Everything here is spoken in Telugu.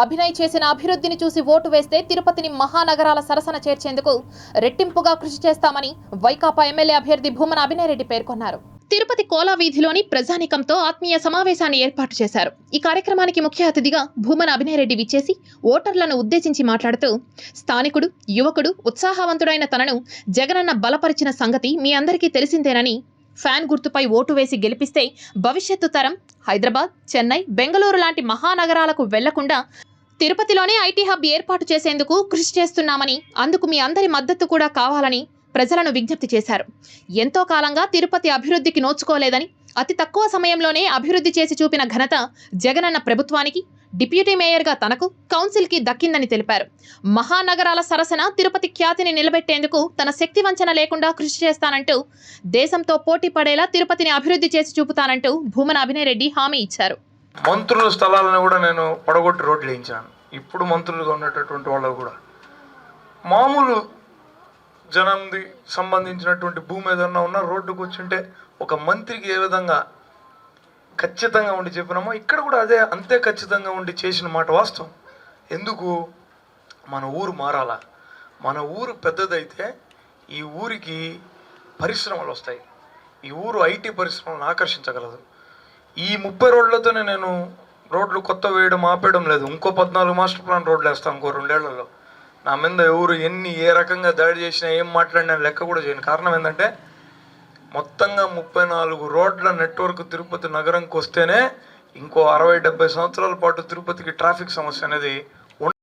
అభినయ్ చేసిన అభివృద్ధిని చూసి ఓటు వేస్తే తిరుపతిని మహానగరాల సరసన చేర్చేందుకు రెట్టింపుగా కృషి చేస్తామని వైకాపా ఎమ్మెల్యే అభ్యర్థి భూమన అభినయ్ రెడ్డి పేర్కొన్నారు. తిరుపతి కోలా వీధిలోని ప్రజానికంతో ఆత్మీయ సమావేశాన్ని ఏర్పాటు చేశారు. ఈ కార్యక్రమానికి ముఖ్య అతిథిగా భూమన అభినయరెడ్డి విచ్చేసి ఓటర్లను ఉద్దేశించి మాట్లాడుతూ స్థానికుడు యువకుడు ఉత్సాహవంతుడైన తనను జగనన్న బలపరిచిన సంగతి మీ అందరికీ తెలిసిందేనని ఫ్యాన్ గుర్తుపై ఓటు వేసి గెలిపిస్తే భవిష్యత్తు తరం హైదరాబాద్ చెన్నై బెంగళూరు లాంటి మహానగరాలకు వెళ్ళకుండా తిరుపతిలోనే ఐటీ హబ్ ఏర్పాటు చేసేందుకు కృషి చేస్తున్నామని అందుకు మీ అందరి మద్దతు కూడా కావాలని ప్రజలను విజ్ఞప్తి చేశారు. ఎంతో కాలంగా తిరుపతి అభివృద్ధికి నోచుకోలేదని అతి తక్కువ సమయంలోనే అభివృద్ధి చేసి చూపిన ఘనత జగనన్న ప్రభుత్వానికి డిప్యూటీ మేయర్గా తనకు కౌన్సిల్కి దక్కిందని తెలిపారు. మహానగరాల సరసన తిరుపతి ఖ్యాతిని నిలబెట్టేందుకు తన శక్తి వంచన లేకుండా కృషి చేస్తానంటూ దేశంతో పోటీ పడేలా తిరుపతిని అభివృద్ధి చేసి చూపుతానంటూ భూమన అభినయ్ రెడ్డి హామీ ఇచ్చారు. మంత్రుల స్థలాలను కూడా నేను పడగొట్టి రోడ్లు వేయించాను. ఇప్పుడు మంత్రులుగా ఉన్నటువంటి వాళ్ళు కూడా. మామూలు జనంది సంబంధించినటువంటి భూమి ఏదన్నా ఉన్నా రోడ్డుకు వచ్చింటే ఒక మంత్రికి ఏ విధంగా ఖచ్చితంగా ఉండి చెప్పినామో ఇక్కడ కూడా అదే అంతే ఖచ్చితంగా ఉండి చేసిన మాట వాస్తవం. ఎందుకు? మన ఊరు మారాలా? మన ఊరు పెద్దదైతే ఈ ఊరికి పరిశ్రమలు వస్తాయి. ఈ ఊరు ఐటీ పరిశ్రమలను ఆకర్షించగలదు. ఈ ముప్పై రోడ్లతోనే నేను రోడ్లు కొత్త వేయడం ఆపేయడం లేదు. ఇంకో పద్నాలుగు మాస్టర్ ప్లాన్ రోడ్లు వేస్తాను ఇంకో రెండేళ్ళలో. నా మీద ఎవరు ఎన్ని ఏ రకంగా దాడి చేసినా ఏం మాట్లాడినా లెక్క కూడా చేయను. కారణం ఏంటంటే మొత్తంగా ముప్పై నాలుగు రోడ్ల నెట్వర్క్ తిరుపతి నగరంకి వస్తేనే ఇంకో అరవై డెబ్బై సంవత్సరాల పాటు తిరుపతికి ట్రాఫిక్ సమస్య అనేది